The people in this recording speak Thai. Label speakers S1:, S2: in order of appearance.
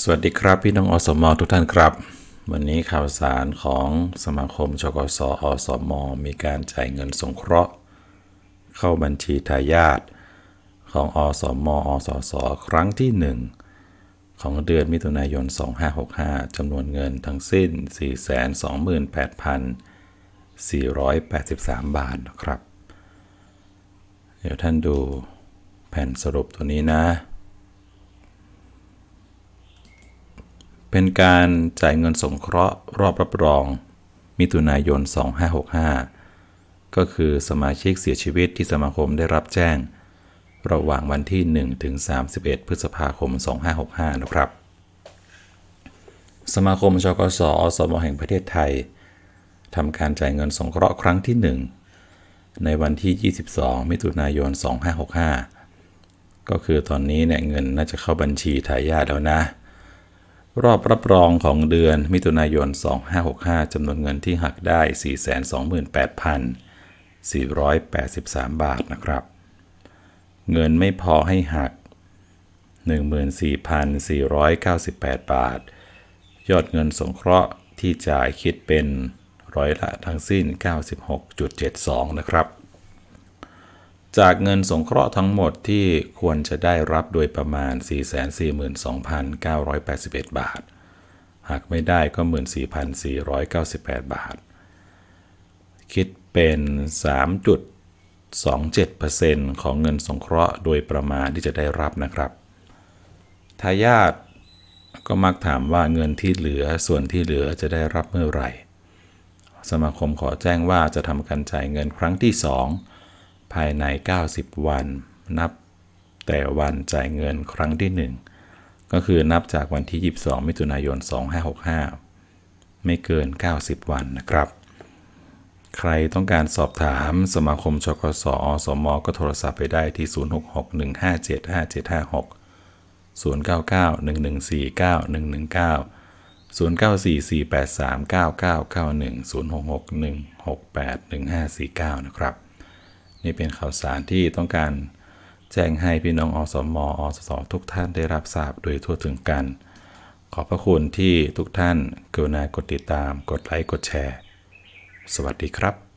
S1: สวัสดีครับพี่น้องอสมทุกท่านครับ วันนี้ข่าวสารของสมาคมชกสอสมมีการจ่ายเงินสงเคราะห์ เข้าบัญชีทายาทของอสมอสสครั้งที่ 1 ของเดือนมิถุนายน 2565จำนวนเงินทั้งสิ้น 428,483 บาทนะครับ เดี๋ยวท่านดูแผ่นสรุปตัวนี้นะ เป็นการจ่ายเงินสงเคราะห์รอบรับรอง มิถุนายน 2565 ก็คือสมาชิกเสียชีวิตที่สมาคมได้รับแจ้ง ระหว่างวันที่ 1 ถึง 31 พฤษภาคม 2565 นะครับ สมาคมชกสอสมแห่งประเทศไทยทำการจ่ายเงินสงเคราะห์ครั้งที่ 1 ในวันที่ 22 มิถุนายน 2565 ก็คือตอนนี้เนี่ยเงินน่าจะเข้าบัญชีทายาทแล้วนะ รอบรับรองของเดือนมิถุนายน 2565 จำนวนเงินที่หักได้ 428,483 บาทนะครับ เงินไม่พอให้หัก 14,498 บาท ยอดเงินสงเคราะห์ที่จ่ายคิดเป็นร้อยละทั้งสิ้น 96.72 นะครับ จากเงินสงเคราะห์ทั้งหมดที่ควรจะได้รับโดยประมาณ 442,981 บาท หากไม่ได้ก็ 14,498 บาท คิดเป็น 3.27%ของเงินสงเคราะห์โดยประมาณที่จะได้รับนะครับ ทายาทก็มักถามว่าเงินที่เหลือส่วนที่เหลือจะได้รับเมื่อไหร่ สมาคมขอแจ้งว่าจะทำการจ่ายเงินครั้งที่ 2 ภายใน 90 วัน นับแต่วันจ่ายเงินครั้งที่ 1 ก็คือนับจากวันที่ 22 มิถุนายน 2565 ไม่เกิน 90 วันนะครับ ใครต้องการสอบถามสมาคมชกสอสมก็โทรศัพท์ไปได้ที่ 0661575756 0991149119 0944839991 0661681549 นะครับ นี่เป็นข่าวสารที่ต้องการแจ้งให้พี่น้องอสมอสสทุกท่านได้รับทราบโดยทั่วถึงกัน ขอบพระคุณที่ทุกท่านกรุณากดติดตาม กดไลค์ กดแชร์ สวัสดีครับ